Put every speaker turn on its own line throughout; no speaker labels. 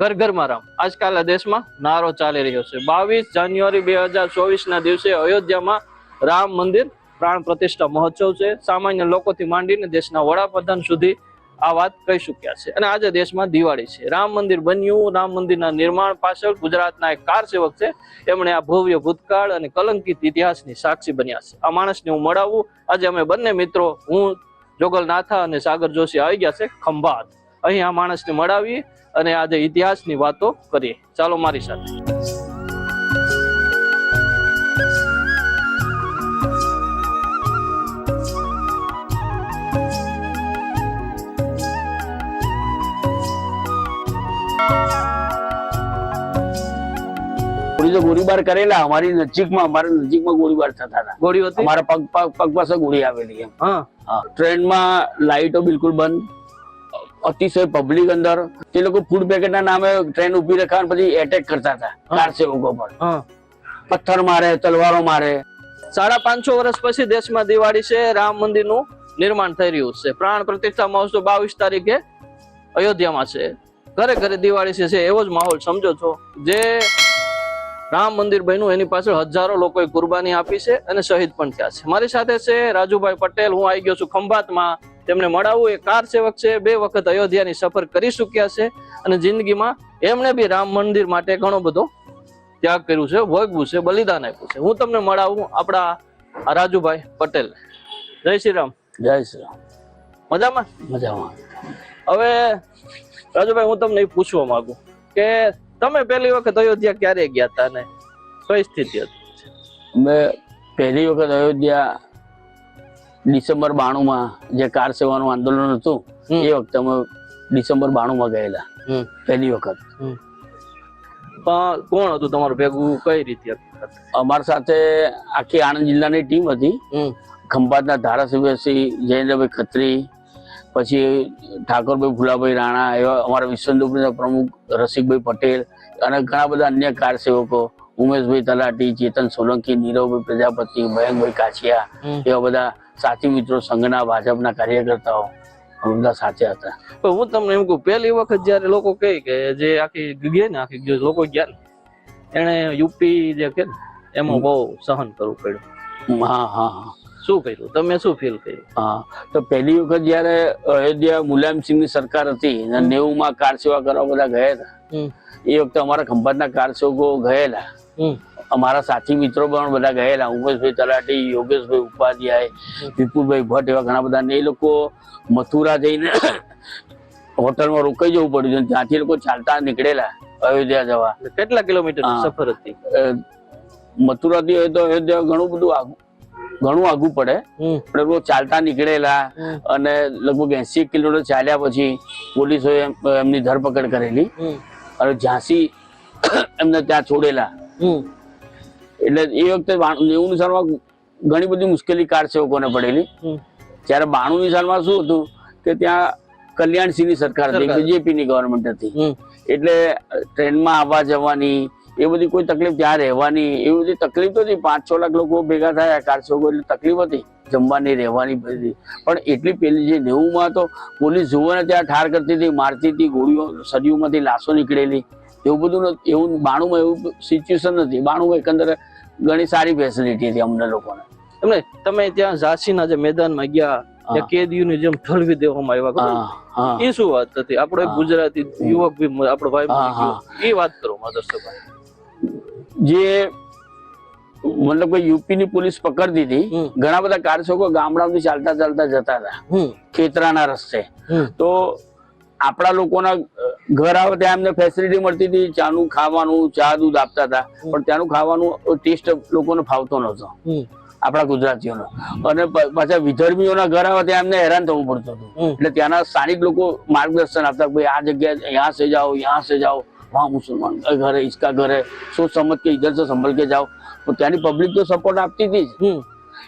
ઘર ઘરમાં રામ. આજકાલ આ દેશમાં નારો ચાલી રહ્યો છે. બાવીસ જાન્યુઆરી બે હજાર ચોવીસ ના દિવસે અયોધ્યામાં રામ મંદિર પ્રાણ પ્રતિષ્ઠા મહોત્સવ છે. સામાન્ય લોકોથી માંડીને દેશના વડાપ્રધાન સુધી આ વાત કહી ચુક્યા છે. અને આજે દેશમાં દિવાળી છે. રામ મંદિર બન્યું. રામ મંદિરના નિર્માણ પાછળ ગુજરાતના એક કાર સેવક છે. એમણે આ ભવ્ય ભૂતકાળ અને કલંકિત ઇતિહાસની સાક્ષી બન્યા છે. આ માણસને હું મળાવું. આજે અમે બંને મિત્રો, હું, જોગલનાથા અને સાગર જોશી આવી ગયા છે ખંભાત. અહીં આ માણસને મળાવી અને આજે ઇતિહાસની વાતો કરીએ. ચાલો મારી સાથે.
જો ગોળીબાર કરેલા અમારી નજીકમાં અમારા નજીકમાં ગોળીબાર થતા હતા.
ગોળી હતી?
અમારા પગ પગ પગ પાસે ગોળી આવેલી એમ. ટ્રેનમાં લાઈટો બિલકુલ બંધ. અતિશય પબ્લિક અંદર તે લોકો ફૂડ પેકેટ ના નામે ટ્રેન ઊભી રખા પછી એટેક કરતા હતા કાર સેવકો પર. પથ્થર મારે તલવારો મારે.
સાડા પાંચસો વર્ષ પછી દેશમાં દિવાળી છે રામ મંદિરનું નિર્માણ થઈ રહ્યું છે. પ્રાણ પ્રતિષ્ઠા મહોત્સવ બાવીસ તારીખે અયોધ્યામાં છે. ઘરે ઘરે દિવાળી છે છે એવો જ માહોલ સમજો છો. જે રામ મંદિર બન્યું એની પાછળ હજારો લોકોએ કુરબાની આપી છે અને શહીદ પણ થયા છે. મારી સાથે છે રાજુભાઈ પટેલ હું આવી ગયો છું ખંભાતમાં. તેમને મળાવું. એ કાર સેવક છે બે વખત અયોધ્યાની સફર કરી ચૂક્યા છે અને જિંદગીમાં એમણે બી રામ મંદિર માટે ઘણો બધો ત્યાગ કર્યું છે ભોગવું છે બલિદાન આપ્યું છે. હું તમને મળાવું આપણા રાજુભાઈ પટેલ. જય શ્રી રામ.
જય શ્રી રામ.
મજામાં?
મજામાં.
હવે રાજુભાઈ હું તમને એ પૂછવા માંગુ કે તમે પહેલી વખત અયોધ્યા ક્યારે ગયા હતા ને? કઈ સ્થિતિ હતી?
અમે પહેલી વખત અયોધ્યા ડિસેમ્બર બાણુંમાં જે કાર સેવાનું આંદોલન હતું એ વખતે અમે ડિસેમ્બર બાણુંમાં ગયેલા. પહેલી વખત.
કોણ હતું તમારું ભેગું? કઈ રીતે?
અમારી સાથે આખી આણંદ જિલ્લાની ટીમ હતી. ખંભાતના ધારાસભ્ય શ્રી જયેન્દ્રભાઈ ખત્રી પછી ઠાકોરભાઈ ભુલાભાઈ રાણા એવા અમારા વિશ્વ પ્રમુખ રસિકભાઈ પટેલ અને ઘણા બધા અન્ય કાર સેવકો ઉમેશભાઈ તલાટી ચેતન સોલંકી નીરવભાઈ પ્રજાપતિ મયંકભાઈ કાછિયા એવા બધા સાથી મિત્રો સંઘના ભાજપના કાર્યકર્તાઓ બધા સાથે હતા.
પણ હું તમને એમ કહું પહેલી વખત જયારે લોકો કહે કે જે આખી ગયા ને આખી લોકો ગયા ને એને યુપી જે કે એમાં બહુ સહન કરવું પડ્યું.
હા હા હા.
શું કર્યું? તમે શું ફીલ કર્યું?
હા તો પહેલી વખત જયારે અયોધ્યા મુલાયમસિંહની સરકાર હતી અને નેવુંમાં કાર સેવા કરવા બધા ગયા હતા એ વખતે અમારા ખંભાતના કાર સેવકો ગયેલા. અમારા સાથી મિત્રો પણ બધા ગયેલા ઉમેશભાઈ તલાટી યોગેશભાઈ ઉપાધ્યાય વિપુલભાઈ ભટ્ટ એવા ઘણા બધા ને એ લોકો મથુરા જઈને હોટલમાં રોકાઈ જવું પડ્યું છે. ત્યાંથી લોકો ચાલતા નીકળેલા અયોધ્યા જવા.
કેટલા કિલોમીટર સફર હતી?
મથુરા મથુરાથી હોય તો અયોધ્યા ઘણું બધું આગું ઘણું આગું પડે. પણ એ લોકો ચાલતા નીકળેલા અને લગભગ એસી કિલોમીટર ચાલ્યા પછી પોલીસોએ એમની ધરપકડ કરેલી. અને ઝાંસી એમને ત્યાં છોડેલા. એટલે એ વખતે નેવું ની સાલમાં ઘણી બધી મુશ્કેલી કાર સેવકોને પડેલી. ત્યારે બાણું ની સાલમાં શું હતું કે ત્યાં કલ્યાણસિંહની સરકાર હતી
સરકાર.
બીજેપી ની ગવર્મેન્ટ હતી એટલે ટ્રેનમાં આવવા જવાની એ બધી કોઈ તકલીફ ત્યાં રહેવાની એવી બધી તકલીફ તો હતી. પાંચ છ લાખ લોકો ભેગા થયા કાર સેવકો એટલે તકલીફ હતી. જમવાની રહેવાની બધી. પણ એટલી પેલી જે નેવું માં તો પોલીસ જુઓને ત્યાં ઠાર કરતી હતી મારતી હતી ગોળીઓ સદીઓમાંથી લાશો નીકળેલી. એવું બધું. એવું બાણુંમાં એવું સિચ્યુએશન નથી. બાણુંમાં એકંદરે ઘણી સારી ફેસિલિટી હતી અમને લોકોને.
એમને તમે ત્યાં ઝાંસીના જે મેદાનમાં ગયા. ત્યાં કેદીઓની જેમ ઠલવી દેવામાં આવ્યા ખબર?
હા હા.
એ શું વાત હતી? આપણો એક ગુજરાતી યુવક બી આપણો ભાઈ. એ વાત કરો માધરસભાઈ
જે મતલબ કે યુપી ની પોલીસ પકડતી હતી ઘણા બધા કારસેવકો ગામડામાંથી ચાલતા ચાલતા જતા હતા. ખેતરાના રસ્તે. તો આપણા લોકોના ઘર આવે ત્યાં એમને ફેસિલિટી મળતી હતી. ચા નું ખાવાનું ચા દૂધ આપતા હતા. પણ ત્યાંનું ખાવાનું ટેસ્ટ લોકોને ફાવતો નહોતો. આપણા ગુજરાતીઓનો. અને પાછા વિધર્મીઓના ઘર આવે ત્યાં એમને હેરાન થવું પડતું હતું. એટલે ત્યાંના સ્થાનિક લોકો માર્ગદર્શન આપતા ભાઈ આ જગ્યા યહાં સે જાઓ યહાં સે જાઓ. વહાં મુસલમાન ઘરે ઈસકા ઘરે હે. સોચ સમજ કે ઇધર સે સંભળ કે જાઓ. તો ત્યાંની પબ્લિક તો સપોર્ટ આપતી હતી જ.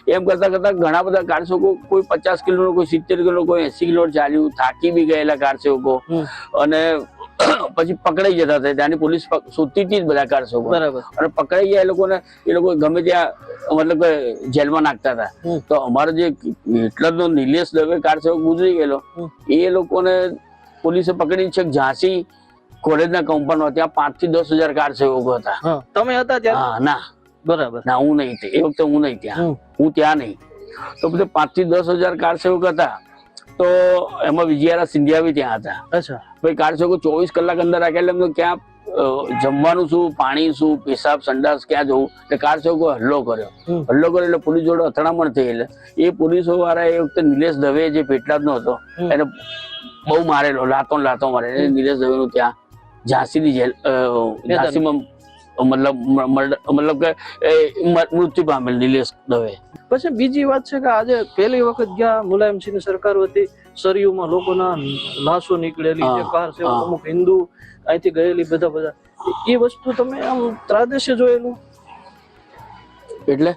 એમ કરતા કરતા ઘણા બધા કારસેવકો કોઈ પચાસ કિલો કોઈ સિત્તેર કિલો કોઈ એસી કિલો ચાલ્યું થાકી બી ગયેલા
કારસેવકો
અને પછી પકડાઈ જતા હતા. ત્યાંની પોલીસ શોધતી હતી બધા
કારસેવકો
અને પકડાઈ ગયા એ લોકોને એ લોકો ગમે ત્યાં મતલબ કે જેલમાં નાખતા હતા. તો અમારો જે હિટલરનો નિલેશ દવે કાર સેવક ગુજરી ગયેલો. એ લોકોને પોલીસે પકડી છે ઝાંસી કોલેજના કમ્પાઉન્ડમાં ત્યાં પાંચથી દસ હજાર કાર સેવકો હતા.
તમે હતા
ત્યાં? ના.
બરાબર.
ના હું નહીં. એ વખતે હું નહીં ત્યાં. હું ત્યાં નહીં. તો પછી પાંચથી દસ હજાર કાર સેવક હતા. તો એમાં વિજયારા સિંધિયા બી ત્યાં હતા.
અચ્છા.
ભાઈ કાર સેવકો ચોવીસ કલાક અંદર રાખે એટલે એમને ક્યાં જમવાનું શું પાણી શું પેશાબ સંડાસ ક્યાં જવું? એટલે કાર સેવકો હલ્લો કર્યો. હલ્લો કર્યો એટલે પોલીસ જોડે અથડામણ થઈ એટલે એ પોલીસો વાળા એ વખતે નિલેશ દવે જે પેટલાદ નો હતો એને બહુ મારેલો લાતો લાતો મારે નિલેશ દવે નું ત્યાં ઝાંસીની જેલ ઝાંસીમાં મતલબ મતલબ કે મૃત્યુ પામેલ નિલેશ દવે.
પછી બીજી વાત છે કે આજે પહેલી વખત ગયા મુલાયમસિંહની સરકાર હતી સરયુમાં લોકોના લાશો નીકળેલી જે કાર છે અમુક હિન્દુ અહીંથી ગયેલી બધા બધા. એ વસ્તુ તમે આમ ત્રાદેશે જોયેલું?
એટલે?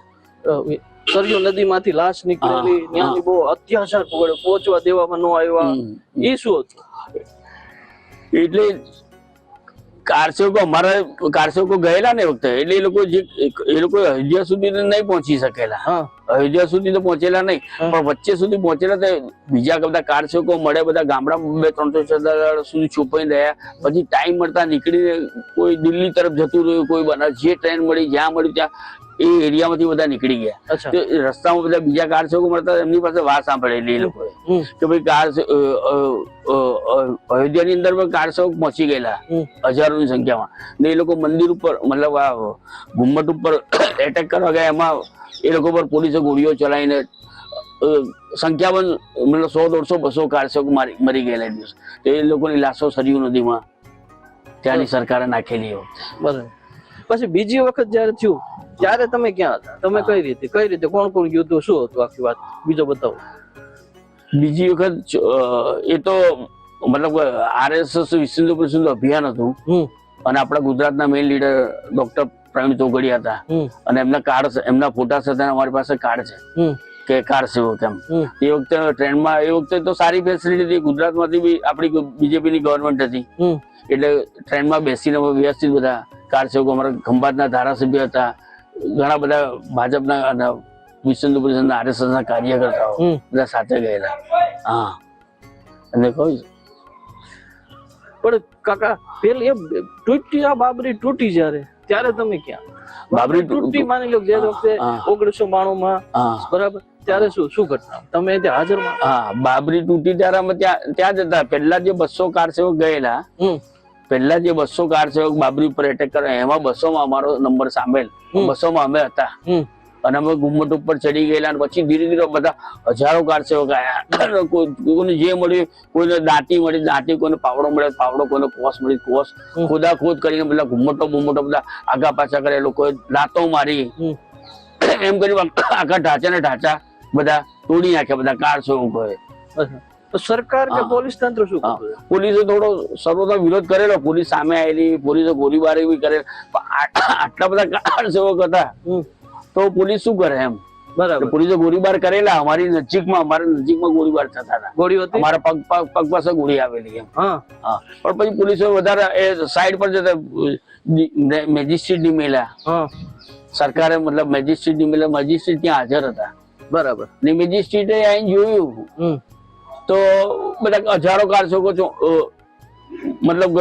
સરયુ નદીમાંથી લાશ નીકળેલી ત્યાંની બહુ અત્યાચાર પકડ્યો પહોંચવા દેવામાં ન આવ્યા. એ શું હતું?
એટલે કારસેવકો અમારા કારસેવકો ગયેલા ને વખતે. એટલે એ લોકો જે એ લોકો અયોધ્યા સુધી નહીં પહોંચી શકેલા.
હા.
અયોધ્યા સુધી તો પહોંચેલા નહીં. પણ વચ્ચે સુધી પહોંચેલા તો બીજા બધા કારસેવકો મળે બધા ગામડામાં બે ત્રણસો ચારસો સુધી છુપાઈ રહ્યા. પછી ટાઈમ મળતા નીકળીને કોઈ દિલ્હી તરફ જતું રહ્યું કોઈ બના જે ટ્રેન મળી જ્યાં મળ્યું ત્યાં એ એરિયામાંથી બધા નીકળી ગયા. તો રસ્તામાં બધા બીજા કાર કારસેવકો મળતા એમની પાસે વાત સાંભળેલી એ લોકોએ. કે ભાઈ કાર અયોધ્યાની અંદર પણ કાર સેવક પહોંચી ગયેલા. હજારોની સંખ્યામાં. ને એ લોકો મંદિર ઉપર મતલબ આ ઘુમ્મટ ઉપર એટેક કરવા ગયા એમાં એ લોકો પર પોલીસે ગોળીઓ ચલાવીને સંખ્યાબંધ મતલબ સો દોઢસો બસો કાર સેવક મરી ગયેલા એ દિવસ. તો એ લોકોની લાશો સરયુ નદીમાં ત્યાંની સરકારે નાખેલી.
બરાબર. પછી બીજી વખત જયારે થયું ત્યારે તમે ક્યાં હતા? તમે કઈ રીતે કઈ રીતે કોણ કોણ ગયું હતું? શું હતું આખી વાત? બીજો બતાવો.
બીજી વખત એ તો મતલબ આરએસએસ વિશ્વ પરિષદ અભિયાન હતું. અને આપણા ગુજરાતના main leader doctor Pravin Chogadiya હતા. અને એમના કાર્ડ એમના ફોટા સાથે અમારી પાસે કાર્ડ છે. કે કાર સેવક એમ એ વખતે ટ્રેનમાં એ વખતે તો સારી ફેસિલિટી હતી. ગુજરાતમાંથી બી આપણી બીજેપીની ગવર્મેન્ટ હતી. એટલે ટ્રેનમાં બેસીને વ્યવસ્થિત બધા કાર સેવકો અમારા ખંભાતના ધારાસભ્ય હતા ઘણા બધા ભાજપના હિન્દુ પરિષદના આરએસએસના કાર્યકર્તાઓ બધા સાથે ગયેલા. હા. અને કહું
પણ કાકા પેલી એ તૂટી આ બાબરી તૂટી જ્યારે ત્યારે તમે ક્યાં?
બાબરી
તૂટી માની લો જે વખતે ઓગણીસો બાણું માં બરાબર? ત્યારે શું શું ઘટના? તમે ત્યાં હાજર
હા બાબરી તૂટી ત્યારે અમે ત્યાં ત્યાં જ હતા. પહેલા જે બસો કાર સેવક ગયેલા પહેલા જે બસો કાર સેવક બાબરી ઉપર એટેક કરે એમાં બસો માં અમારો નંબર સામેલ. બસો માં અમે હતા. અને અમે ગુમ્મટ ઉપર ચડી ગયેલા અને પછી ધીરે ધીરે બધા હજારો કાર સેવક આવ્યા કોઈને જે મળ્યું કોઈને દાંતી મળી દાંતી કોઈને પાવડો મળે પાવડો કોઈને કોસ મળી કોસ. ખોદા ખોદ કરીને બધા ઘુમ્મટો ગુમ્મટો બધા આગા પાછા કરે લોકોએ લાતો મારી. એમ કરી આખા ઢાંચા ને ઢાંચા બધા તોડી નાખ્યા બધા કાર સેવકોએ.
તો સરકાર કે પોલીસ તંત્ર શું.
પોલીસે થોડો સર્વતા વિરોધ કરેલો. પોલીસ સામે આવેલી પોલીસે ગોળીબારી બી કરેલ. આટલા બધા કાર સેવક હતા. તો પોલીસ શું કરે એમ?
બરાબર.
પોલીસે ગોળીબાર કરેલા. અમારી નજીકમાં અમારા નજીકમાં ગોળીબાર થતા હતા.
ગોળી હતી?
અમારા પગ પગ પાસે ગોળી આવેલી એમ.
હા.
હા. પણ પછી પોલીસે વધારે એ સાઈડ પર જતા મેજિસ્ટ્રેટની
મેલા.
સરકારે મતલબ મેજિસ્ટ્રેટ નિમેલા મેજિસ્ટ્રેટ ત્યાં હાજર હતા.
બરાબર.
ને મેજિસ્ટ્રેટે આવીને જોયું. તો બધા હજારો કાર શકો છો અ, મતલબ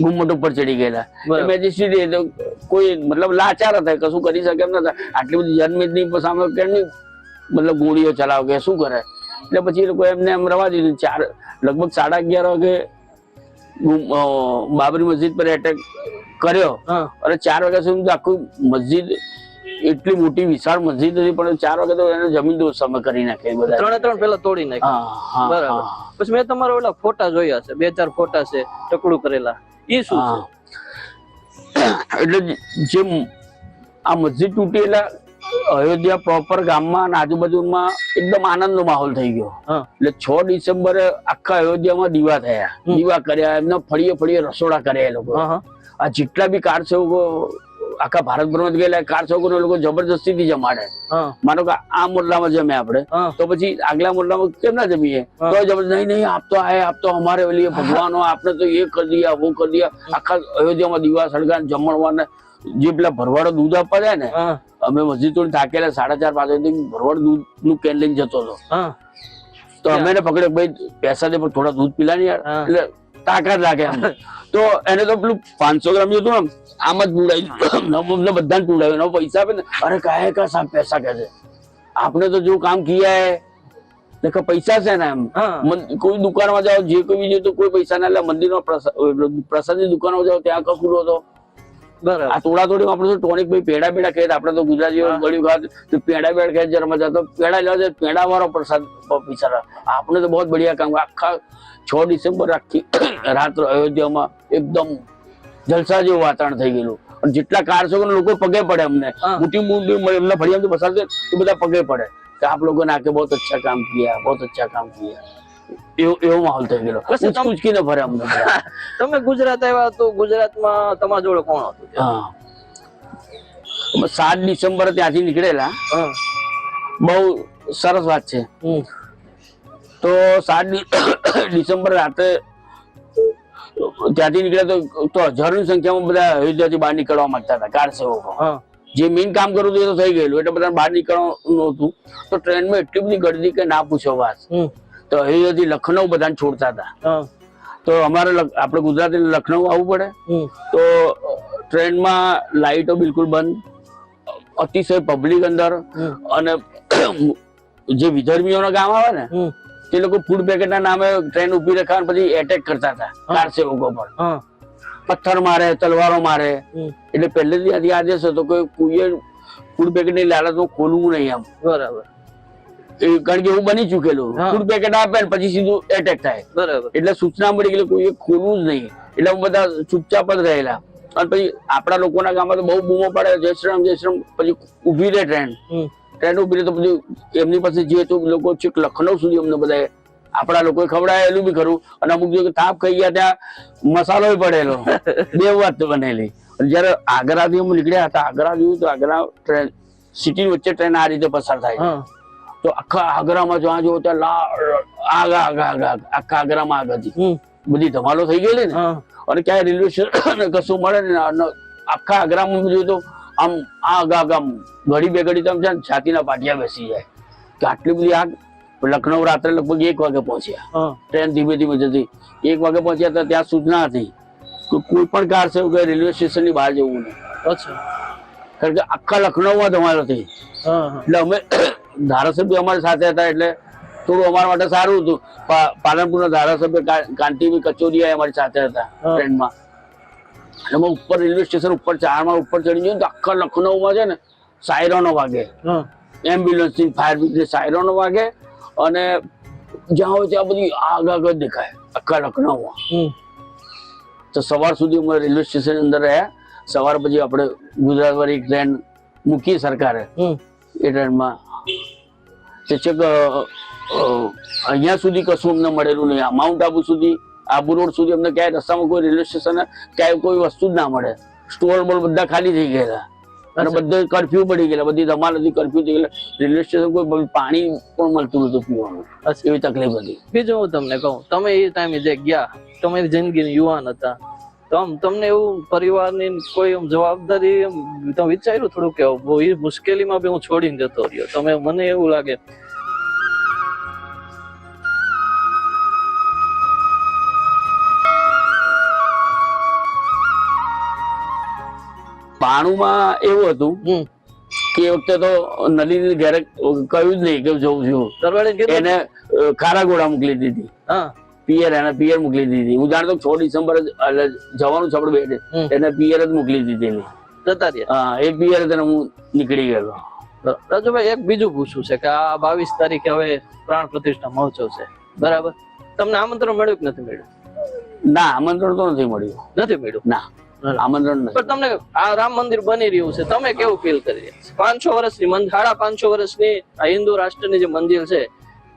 ગુમ્મટ ઉપર ચડી ગયેલા. મેજિસ્ટ્રેટ કોઈ મતલબ લાચાર હતા કશું કરી શકે એમ નતા. આટલી બધી જનમેદની સામે કેમની મતલબ ગોળીઓ ચલાવ કે શું કરે? એટલે પછી એ લોકો એમને એમ રવા દીધું. ચાર લગભગ સાડા અગિયાર વાગે બાબરી મસ્જિદ પર એટેક કર્યો. અને ચાર વાગ્યા સુધી આખું મસ્જિદ એટલી મોટી વિશાળ મસ્જિદ હતી પણ ચાર વાગે તો એને જમીન દોસ્ત સમય કરી નાખે બધા
ત્રણે ત્રણ પેલા તોડી
હા
બરાબર. પછી મેં તમારા ઓલા ફોટા જોયા છે બે ચાર ફોટા છે ટકડું કરેલા. એ શું છે
એટલે જે આ મસ્જિદ તૂટી એટલે અયોધ્યા પ્રોપર ગામમાં અને આજુબાજુમાં એકદમ આનંદનો માહોલ થઈ ગયો. એટલે છ ડિસેમ્બરે આખા અયોધ્યામાં દીવા થયા. દીવા કર્યા એમના ફળીએ ફળીએ રસોડા કર્યા એ લોકો. આ જેટલા બી કાર સેવકો આખા ભારતભરમાં ગયેલા કાર છોકરો લોકો જબરદસ્તીથી જમાડે માનો કે આ મોરલામાં જમે આપણે. તો પછી આગલા મોરલામાં કેમ ના જમીએ. તો જબરદસ્ત નહીં નહીં આપ તો આય આપ તો અમારે ઓલી ભગવાનો આપણે તો એ કરી દઈએ વો કરી દઈએ આખા અયોધ્યામાં દીવા સળગા જમણવાને જે પેલા ભરવાડો દૂધ આપવા જાય ને અમે મસ્જિદ તોડી થાકેલા સાડા ચાર પાંચ ભરવાડ દૂધનું કેન લઈને જતો હતો. તો અમે એને પકડ્યો ભાઈ પૈસા દે પણ થોડા દૂધ પીલા યાર. એટલે તાકાત એમ. તો એને તો પેલું પાંચસો ગ્રામ હતું આમ આમ જ અમને બધાને પુડાવ્યું એનો પૈસા આપે ને અરે કાય કા સાહેબ પૈસા કહે છે. આપને તો જો કામ કિયા હે દેખો પૈસા છે ને એમ. કોઈ દુકાનમાં જાઓ જે કોઈ બીજું તો કોઈ પૈસા ના લે. મંદિરમાં પ્રસાદ પ્રસાદની દુકાનમાં જાઓ ત્યાં કકુરો હતો આ તોડા તોડી આપણે તો ટોનિક ભાઈ પેડા પેડા ખાય આપણે તો ગુજરાતીઓ. ગળ્યું ખાત. તો પેડા પેડા ખાય જરા મજા તો પેડા લેવા જાય પેડા વાળો પ્રસાદ બિચારા. આપણે તો બહુ બઢિયા કામ. આખા છ ડિસેમ્બર આખી રાત અયોધ્યામાં એકદમ જલસા જેવું વાતાવરણ થઈ ગયેલું. અને જેટલા કારસો લોકો પગે પડે અમને. મોટી મોટી એમના ફળિયામાંથી પસાર થાય એ બધા પગે પડે. કે આપ લોકો ને આકે બહુ અચ્છા કામ કિયા બહુ અચ્છા કામ કિયા એવો એવો માહોલ થઈ ઉચકી ઉચકીને ભરે અમને.
તમે ગુજરાત આવ્યા તો ગુજરાતમાં તમારા જોડે કોણ હતું?
હા. સાત ડિસેમ્બર ત્યાંથી નીકળેલા. બહુ સરસ વાત છે. તો સાત ડિસેમ્બર રાતે ત્યાંથી નીકળ્યા તો તો હજારોની સંખ્યામાં બધા અયોધ્યાથી બહાર નીકળવા માંગતા હતા કાર સેવકો.
હા.
જે મેઇન કામ કરવું હતું એ તો થઈ ગયેલું એટલે બધા બહાર નીકળવાનું હતું તો ટ્રેનમાં એટલી બધી ગળદી કે ના પૂછો વાત. તો અહીંયાથી લખનઉ બધાને છોડતા હતા. તો અમારે આપણે ગુજરાતી લખનઉ આવવું પડે. તો ટ્રેનમાં લાઇટો બિલકુલ બંધ. અતિશય પબ્લિક અંદર. અને જે વિધર્મીઓના ગામ આવે ને તે લોકો ફૂડ પેકેટ ના નામે ટ્રેન ઊભી રખાય પછી એટેક કરતા હતા કાર સેવકો પર. પથ્થર મારે તલવારો મારે. એટલે પહેલેથી આદેશ હતો કે કોઈએ ફૂડ પેકેટની લાલચમાં ખોલવું નહીં એમ.
બરાબર.
કારણ કે એવું બની ચુકેલું. ફૂડ પેકેટ આપે ને પછી સીધું એટેક થાય.
બરાબર.
એટલે સૂચના મળી ગયેલી કોઈ ખોલવું જ નહીં. એટલે બધા ચૂપચાપ જ રહેલા. અને પછી આપણા લોકોના ગામમાં તો બહુ બૂમો પડે. જય શ્રી જય શ્રી રામ. પછી ઊભી રહે ટ્રેન. ટ્રેન ઊભી રહે તો પછી એમની પાસે જે તો લોકો છેક લખનઉ સુધી અમને બધા આપણા લોકોએ ખવડાયેલું બી ખરું. અને અમુક જો તાપ ખાઈ ગયા ત્યાં મસાલો પડેલો. બે વાત બનેલી. જયારે જયારે આગ્રાથી અમે નીકળ્યા હતા આગ્રા જોયું તો આગ્રા ટ્રેન સિટી વચ્ચે ટ્રેન આ રીતે પસાર થાય છે. તો આખા આગ્રામાં જ્યાં જુઓ ત્યાં આગ આગ આગ આગ આખા આગ્રામાં આગ હતી. બધી ધમાલો થઈ ગયેલી ને. અને ક્યાંય રેલવે સ્ટેશન કશું મળે ને આખા આગ્રામાં જોયું તો આમ આગ આગ આમ ઘડી બે ઘડી તમે છે ને છાતીના પાટિયા બેસી જાય. કે આટલી બધી આગ લખનઉ રાત્રે લગભગ એક વાગે પહોંચ્યા. ટ્રેન ધીમે ધીમે જતી. એક વાગે પહોંચ્યા હતા ત્યાં સૂચના હતી કે કોઈ પણ કાર છે કે રેલવે સ્ટેશનની બહાર જવું નહીં.
અચ્છા.
કારણ કે આખા લખનઉમાં ધમાલો થઈ. એટલે અમે ધારાસભ્ય અમારી સાથે હતા એટલે થોડું અમારા માટે સારું હતું. પાલનપુર પાલનપુરના ધારાસભ્ય કાંતિભાઈ કચોરિયા અમારી સાથે હતા. ટ્રેનમાં. અને અમે ઉપર રેલવે સ્ટેશન ઉપર ચારમાં ઉપર ચડી ગયો તો આખા લખનઉમાં છે ને સાયરનો વાગે. એમ્બ્યુલન્સની ફાયર બ્રિગેડ સાયરનો વાગે અને જ્યાં હોય ત્યાં બધી આગ આગ જ દેખાય આખા લખનઉમાં.
હમ.
તો સવાર સુધી અમે રેલવે સ્ટેશન અંદર રહ્યા. સવાર પછી આપણે ગુજરાત વાળી ટ્રેન મૂકી સરકારે એ ટ્રેનમાં અ, અહીંયા સુધી કશું અમને મળેલું નહીં. આ માઉન્ટ આબુ સુધી આબુ રોડ સુધી અમને ક્યાંય રસ્તામાં કોઈ રેલવે સ્ટેશન ક્યાંય કોઈ વસ્તુ જ ના મળે. સ્ટોર બોલ બધા ખાલી થઈ ગયેલા. અને. બધે કરફ્યુ પડી ગયેલા. બધી ધમાલ હતી કરફ્યુ થઈ ગયેલા. રેલવે સ્ટેશન કોઈ પાણી પણ મળતું નતું પીવાનું. એવી તકલીફ હતી.
બીજું હું તમને કહું. તમે એ ટાઈમે જે ગયા તમારી જિંદગીની યુવાન હતા. આમ તમને એવું પરિવારની કોઈ જવાબદારી તમે વિચાર્યું થોડું કે એ મુશ્કેલીમાં બી હું છોડીને જતો રહ્યો. તમે મને એવું લાગે.
પાણુમાં એવું હતું
હમ.
કે એ વખતે તો નલિની ઘેરે કહ્યું જ નહીં કે જવું છું એને ખારા ગોળા મોકલી દીધી.
હા.
પિયર એને પિયર મોકલી દીધી. હું જાણતો છ ડિસેમ્બર એટલે જવાનું છે આપણે બે એને પિયર જ મોકલી દીધેલી
જતા રહ્યા.
હા એ પિયર તને હું નીકળી ગયેલો.
રાજુભાઈ એક બીજું પૂછવું છે કે આ બાવીસ તારીખે હવે પ્રાણ પ્રતિષ્ઠા મહોત્સવ છે. બરાબર? તમને આમંત્રણ મળ્યું કે નથી મળ્યું?
ના આમંત્રણ તો નથી મળ્યું.
નથી મળ્યું?
ના આમંત્રણ
પણ તમને આ રામ મંદિર બની રહ્યું છે તમે કેવું ફીલ કરી રહ્યા છો? પાંચસો વર્ષની સાડા પાંચસો વર્ષની આ હિન્દુ રાષ્ટ્રની જે મંદિર છે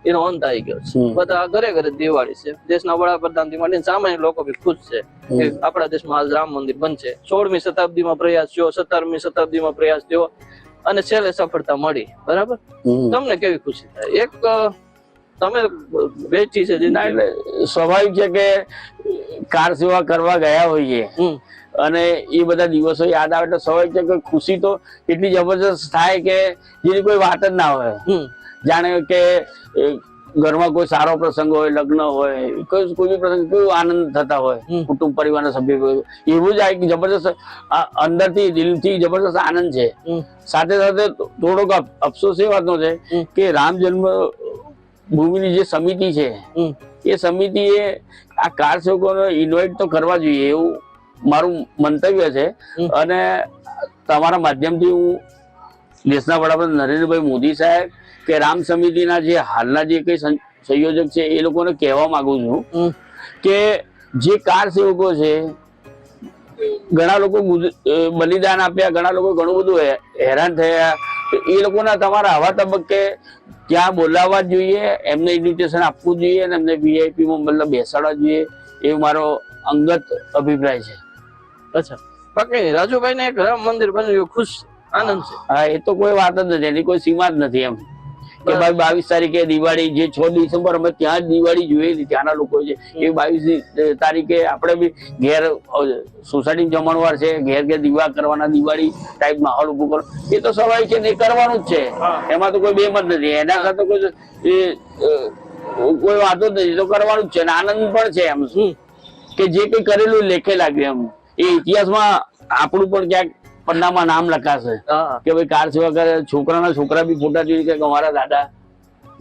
એનો અંત આવી ગયો છે. બધા ઘરે ઘરે દિવાળી છે. દેશના વડાપ્રધાનથી માંડીને સામાન્ય લોકો બી ખુશ છે કે આપણા દેશમાં આજ રામ મંદિર બનશે. સોળમી શતાબ્દીમાં પ્રયાસ થયો સત્તરમી શતાબ્દીમાં પ્રયાસ થયો અને છેલ્લે સફળતા મળી. બરાબર? તમને કેવી ખુશી થાય? એક તમે વેચી છે
એટલે સ્વાભાવિક છે કે કાર સેવા કરવા ગયા હોઈએ અને એ બધા દિવસો યાદ આવે એટલે સ્વાભાવિક છે કે ખુશી તો એટલી જબરજસ્ત થાય કે જેની કોઈ વાત જ ના હોય. જાણે કે ઘરમાં કોઈ સારો પ્રસંગ હોય લગ્ન હોય કોઈ કોઈ બી પ્રસંગ કોઈ આનંદ થતા હોય કુટુંબ પરિવારના સભ્યો એવું જ આ એક જબરદસ્ત અંદરથી દિલથી જબરદસ્ત આનંદ છે. સાથે સાથે થોડોક અફસોસ એ વાતનો છે કે રામ જન્મ ભૂમિની જે સમિતિ છે. એ સમિતિએ આ કાર સેવકોને ઇન્વાઇટ તો કરવા જોઈએ એવું મારું મંતવ્ય છે. અને તમારા માધ્યમથી હું દેશના વડાપ્રધાન નરેન્દ્રભાઈ મોદી સાહેબ કે રામ સમિતિના જે હાલના જે કઈ સંયોજક છે એ લોકોને કહેવા માંગુ છું. કે જે કાર સેવકો છે ઘણા લોકો બલિદાન આપ્યા ઘણા લોકો ઘણું બધું હેરાન થયા. એ લોકોના તમારા આવા તબક્કે ત્યાં બોલાવવા જોઈએ એમને ઇન્વિટેશન આપવું જોઈએ અને એમને વીઆઈપી માં મતલબ બેસાડવા જોઈએ એ મારો અંગત અભિપ્રાય છે.
અચ્છા. બાકી રાજુભાઈ ને એક રામ મંદિર બન્યું ખુશ આનંદ છે.
હા એ તો કોઈ વાત જ નથી એની કોઈ સીમા જ નથી એમ. કે ભાઈ બાવીસ તારીખે દિવાળી જે છ ડિસેમ્બર અમે ત્યાં જ દિવાળી જોયેલી ત્યાંના લોકો છે. એ બાવીસ તારીખે આપણે બી ઘેર સોસાયટી જમણવાર છે ઘેર ઘેર દીવા કરવાના દિવાળી ટાઈપ માહોલ ઊભો કરો. એ તો સ્વાભાવિક છે ને કરવાનું જ છે. એમાં તો કોઈ બેમત નથી. એના સાથે કોઈ કોઈ વાંધો જ નથી. તો કરવાનું જ છે અને આનંદ પણ છે એમ.
શું
કે જે કઈ કરેલું લેખે લાગ્યું એમ. એ ઇતિહાસમાં આપણું પણ ક્યાંક પન્નામાં નામ લખાશે. કે ભાઈ કાર સેવા કરે છોકરાના છોકરા બી ફોટા જોઈ કે અમારા દાદા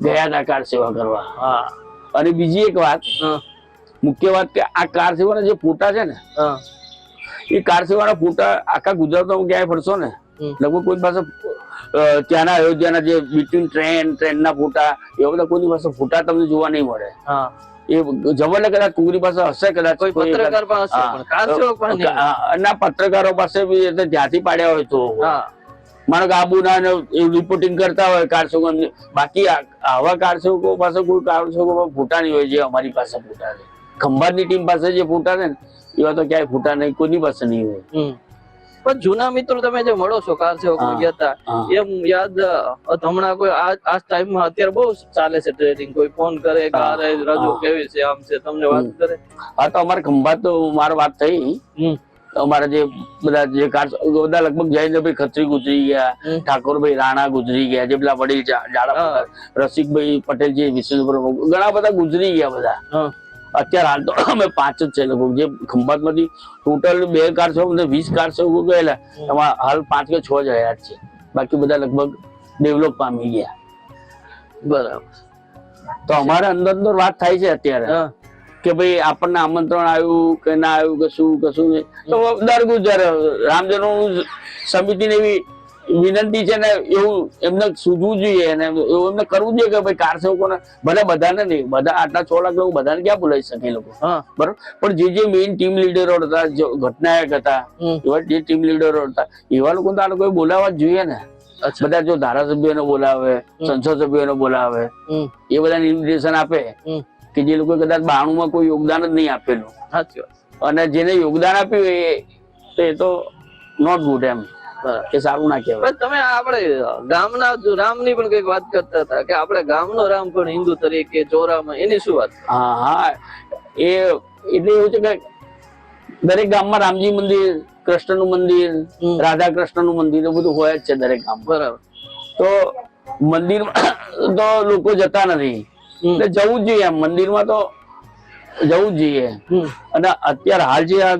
ગયા હતા કાર સેવા કરવા. અને બીજી એક વાત મુખ્ય વાત કે આ કાર સેવાના જે ફોટા છે ને એ કાર સેવાના ફોટા આખા ગુજરાતમાં ક્યાંય ફરશો ને લગભગ કોઈ પાસે ત્યાંના અયોધ્યાના જે બિટવીન ટ્રેન ટ્રેનના ફોટા એવા બધા કોઈની પાસે ફોટા તમને જોવા નહીં મળે.
હા.
એ જવાને કદાચ કુંગરી પાસે હશે કદાચ
પત્રકાર
ના પત્રકારો પાસે બી એટલે ત્યાંથી પાડ્યા હોય તો.
હા.
માનો કે આબુના રિપોર્ટિંગ કરતા હોય કારસેવકો બાકી આવા કારસેવકો પાસે કોઈ કારસેવકો ફૂટા નહીં હોય જે અમારી પાસે ફૂટા છે ખંભાતની ટીમ પાસે જે ફૂટા છે ને એવા તો ક્યાંય ફૂટા નહીં કોઈની પાસે નહીં હોય.
પણ જૂના મિત્રો તમે જે મળો છો કાર સેવક હતા એમ યાદ હમણાં કોઈ આ ટાઈમમાં અત્યારે બહુ ચાલે છે ટ્રેડિંગ કોઈ ફોન કરે કાર રાજુ. કેવી છે આમ છે તમને વાત કરે?
હા તો અમારે ખંભાત તો માર વાત થઈ. અમારા જે બધા જે કાર બધા લગભગ જયેન્દ્રભાઈ ખત્રી ગુજરી ગયા ઠાકોરભાઈ રાણા ગુજરી ગયા જે પેલા વડીલ રસિકભાઈ પટેલ જે વિશેષ ઘણા બધા ગુજરી ગયા બધા. અત્યારે હાલ તો અમે પાંચ જ છે લગભગ. જે ખંભાતમાંથી ટોટલ બે કાર છે અને વીસ કાર છે ગયેલા એમાં હાલ પાંચ કે છ જ રહ્યા છે. બાકી બધા લગભગ ડેવલપ પામી ગયા.
બરાબર.
તો અમારે અંદર અંદર વાત થાય છે અત્યારે. કે ભાઈ આપણને આમંત્રણ આવ્યું કે ના આવ્યું કે શું કે શું નહીં. તો દર ગુજર રામજનો સમિતિને એવી વિનંતી છે ને એવું એમને સુધવું જોઈએ અને એવું એમને કરવું જોઈએ કે ભાઈ કાર સેવકોને ભલે બધાને નહીં બધા આટલા છ લાખ લોકો બધાને ક્યાં બોલાવી શકે લોકો? બરોબર? પણ જે જે મેઇન ટીમ લીડરો હતા જો ઘટનાયક હતા એવા જે ટીમ લીડરો હતા એવા લોકો તો આ લોકોએ બોલાવવા જ જોઈએ ને. બધા જો ધારાસભ્યોને બોલાવે સંસદ સભ્યોને બોલાવે એ બધાને ઇન્વિટેશન આપે કે જે લોકો કદાચ બાણું કોઈ યોગદાન જ નહીં આપેલું. અને જેને યોગદાન આપ્યું એ તો નોટ ગુડ એમ. એ સારું ના કહેવાય.
તમે આપણે ગામના જો રામની પણ કંઈક વાત કરતા હતા કે આપણે ગામનો રામ પણ હિન્દુ તરીકે ચોરામાં એની શું વાત?
હા હા. એ એટલે એવું છે કે દરેક ગામમાં રામજી મંદિર કૃષ્ણનું મંદિર રાધા કૃષ્ણનું મંદિર એવું બધું હોય જ છે દરેક ગામ
બરાબર.
તો મંદિર તો લોકો જતા નથી. એટલે જવું જ જોઈએ મંદિરમાં તો જવું જ જોઈએ. અને અત્યારે હાલ જે આ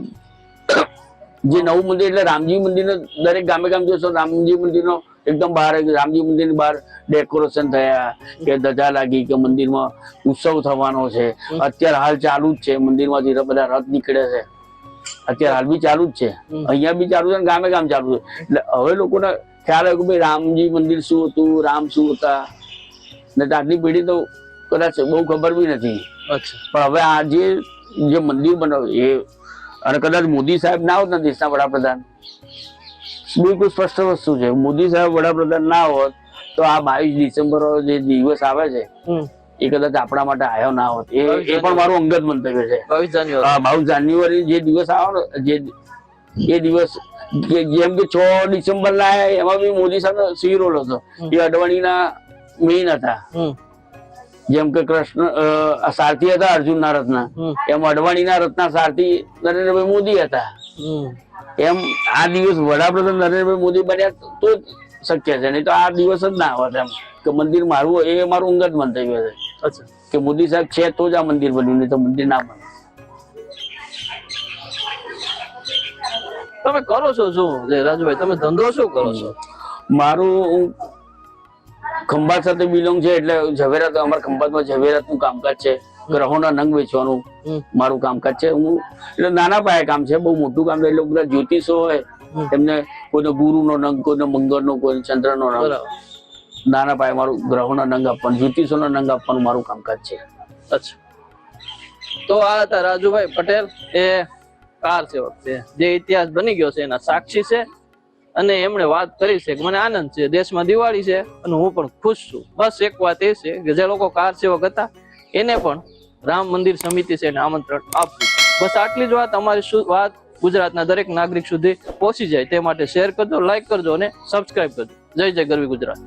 જે નવું મંદિર એટલે રામજી મંદિર દરેક ગામે ગામ જોશો રામજી મંદિરનો એકદમ બહાર રામજી મંદિરની બહાર ડેકોરેશન થયા કે ધજા લાગી કે મંદિરમાં ઉત્સવ થવાનો છે. અત્યારે હાલ ચાલુ જ છે મંદિરમાંથી બધા રથ નીકળે છે. અત્યારે હાલ બી ચાલુ જ છે. અહીંયા બી ચાલુ છે અને ગામે ગામ ચાલુ છે. એટલે હવે લોકોને ખ્યાલ આવ્યો કે ભાઈ રામજી મંદિર શું હતું રામ શું હતા? ને આટલી પેઢી તો કદાચ બહુ ખબર બી નથી. પણ હવે આ જે જે મંદિર બનાવ્યું એ અને કદાચ મોદી સાહેબ ના હોત ને દેશના વડાપ્રધાન. બિલકુલ સ્પષ્ટ વસ્તુ છે. મોદી સાહેબ વડાપ્રધાન ના હોત તો આ બાવીસ ડિસેમ્બર જે દિવસ આવે છે એ કદાચ આપણા માટે આવ્યો ના હોત. એ એ પણ મારું અંગત મંતવ્ય છે.
બાવીસ જાન્યુઆરી.
બાવીસ જાન્યુઆરી જે દિવસ આવ્યો ને જે એ દિવસ જેમ કે છ ડિસેમ્બર ના એમાં બી મોદી સાહેબ સી રોલ હતો એ અડવાણીના મેઇન હતા. જેમ કે કૃષ્ણ સારથી હતા અર્જુનના
હમ.
એમ અડવાણીના રત્ના સારથી નરેન્દ્રભાઈ મોદી હતા. એમ આ દિવસ વડાપ્રધાન નરેન્દ્રભાઈ મોદી બન્યા તો શક્ય છે. નહીં તો આ દિવસ જ ના હોત એમ. કે મંદિર મારું એ મારું અંગત મંતવ્ય છે. કે મોદી સાહેબ છે તો જ આ મંદિર બન્યું નહીં તો મંદિર ના બને
તમે કરો છો શું? રાજુભાઈ તમે ધંધો શું કરો છો?
મારું ખંભાત સાથે બિલોંગ છે એટલે ઝવેરાત અમારા ખંભાતમાં ઝવેરાતનું કામકાજ છે. ગ્રહોના નંગ વેચવાનું મારું કામકાજ છે. હું એટલે નાના પાયે કામ છે બહુ મોટું કામ છે. એટલે બધા જ્યોતિષો હોય. એમને કોઈને ગુરુનો નંગ કોઈને મંગળનો કોઈ ચંદ્રનો નંગ. નાના પાયે મારું ગ્રહોના નંગ આપવાનું જ્યોતિષોના નંગ આપવાનું મારું કામકાજ છે.
અચ્છા. તો આ હતા રાજુભાઈ પટેલ એ કાર સેવક છે. જે ઇતિહાસ બની ગયો છે એના સાક્ષી છે. અને એમણે વાત કરી છે કે મને આનંદ છે, દેશમાં દિવાળી છે અને હું પણ ખુશ છું. બસ એક વાત એ છે કે જે લોકો કાર સેવક હતા, એને પણ રામ મંદિર સમિતિ છે એને આમંત્રણ આપવું. બસ આટલી જ વાત અમારી શું વાત ગુજરાતના દરેક નાગરિક સુધી પહોંચી જાય તે માટે શેર કરજો લાઈક કરજો અને સબસ્ક્રાઇબ કરજો. જય જય ગરવી ગુજરાત.